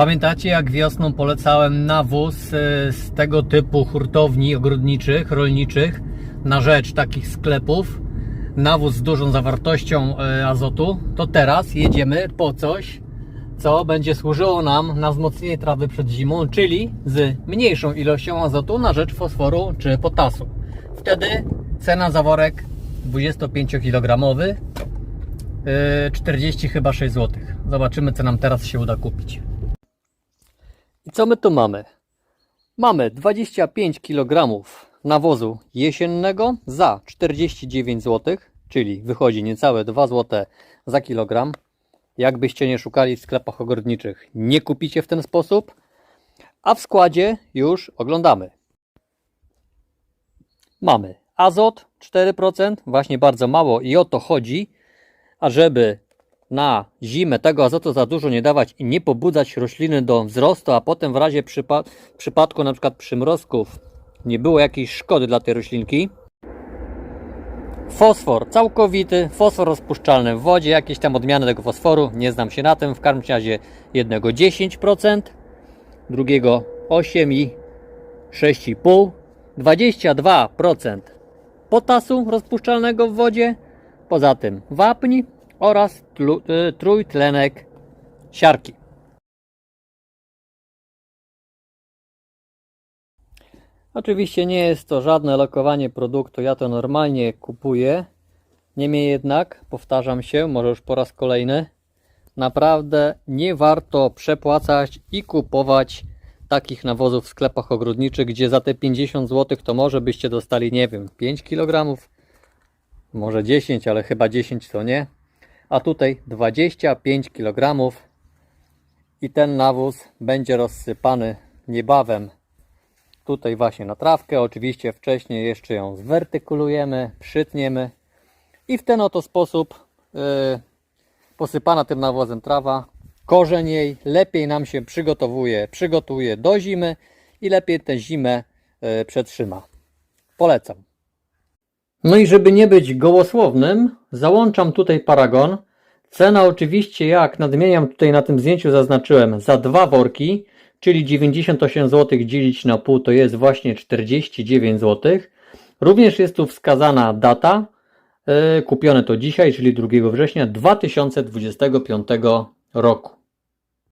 Pamiętacie jak wiosną polecałem nawóz y, z tego typu hurtowni ogrodniczych, rolniczych na rzecz takich sklepów? Nawóz z dużą zawartością y, azotu. To teraz jedziemy po coś, co będzie służyło nam na wzmocnienie trawy przed zimą, czyli z mniejszą ilością azotu na rzecz fosforu czy potasu. Wtedy cena za worek 25 kg 40 chyba 6 zł. Zobaczymy co nam teraz się uda kupić. Co my tu mamy? Mamy 25 kg nawozu jesiennego za 49 zł, czyli wychodzi niecałe 2 zł za kilogram. Jakbyście nie szukali w sklepach ogrodniczych, nie kupicie w ten sposób. A w składzie już oglądamy. Mamy azot 4%, właśnie bardzo mało i o to chodzi, ażeby na zimę tego azotu za dużo nie dawać i nie pobudzać rośliny do wzrostu, a potem w razie przypa przypadku na przykład przymrozków nie było jakiejś szkody dla tej roślinki. Fosfor całkowity, fosfor rozpuszczalny w wodzie, jakieś tam odmiany tego fosforu, nie znam się na tym, w każdym razie jednego 10%, drugiego 8 i 6,5, 22% potasu rozpuszczalnego w wodzie, poza tym wapń oraz y, trójtlenek siarki. Oczywiście nie jest to żadne lokowanie produktu, ja to normalnie kupuję. Niemniej jednak, powtarzam się, może już po raz kolejny, naprawdę nie warto przepłacać i kupować takich nawozów w sklepach ogrodniczych, gdzie za te 50 zł to może byście dostali, nie wiem, 5 kg, może 10, ale chyba 10 to nie. A tutaj 25 kg i ten nawóz będzie rozsypany niebawem tutaj właśnie na trawkę. Oczywiście wcześniej jeszcze ją zwertykulujemy, przytniemy i w ten oto sposób yy, posypana tym nawozem trawa, korzeń jej lepiej nam się przygotowuje, przygotuje do zimy i lepiej tę zimę yy, przetrzyma. Polecam. No i żeby nie być gołosłownym, załączam tutaj paragon. Cena oczywiście, jak nadmieniam tutaj na tym zdjęciu zaznaczyłem, za dwa worki, czyli 98 zł dzielić na pół to jest właśnie 49 zł. Również jest tu wskazana data, yy, kupione to dzisiaj, czyli 2 września 2025 roku.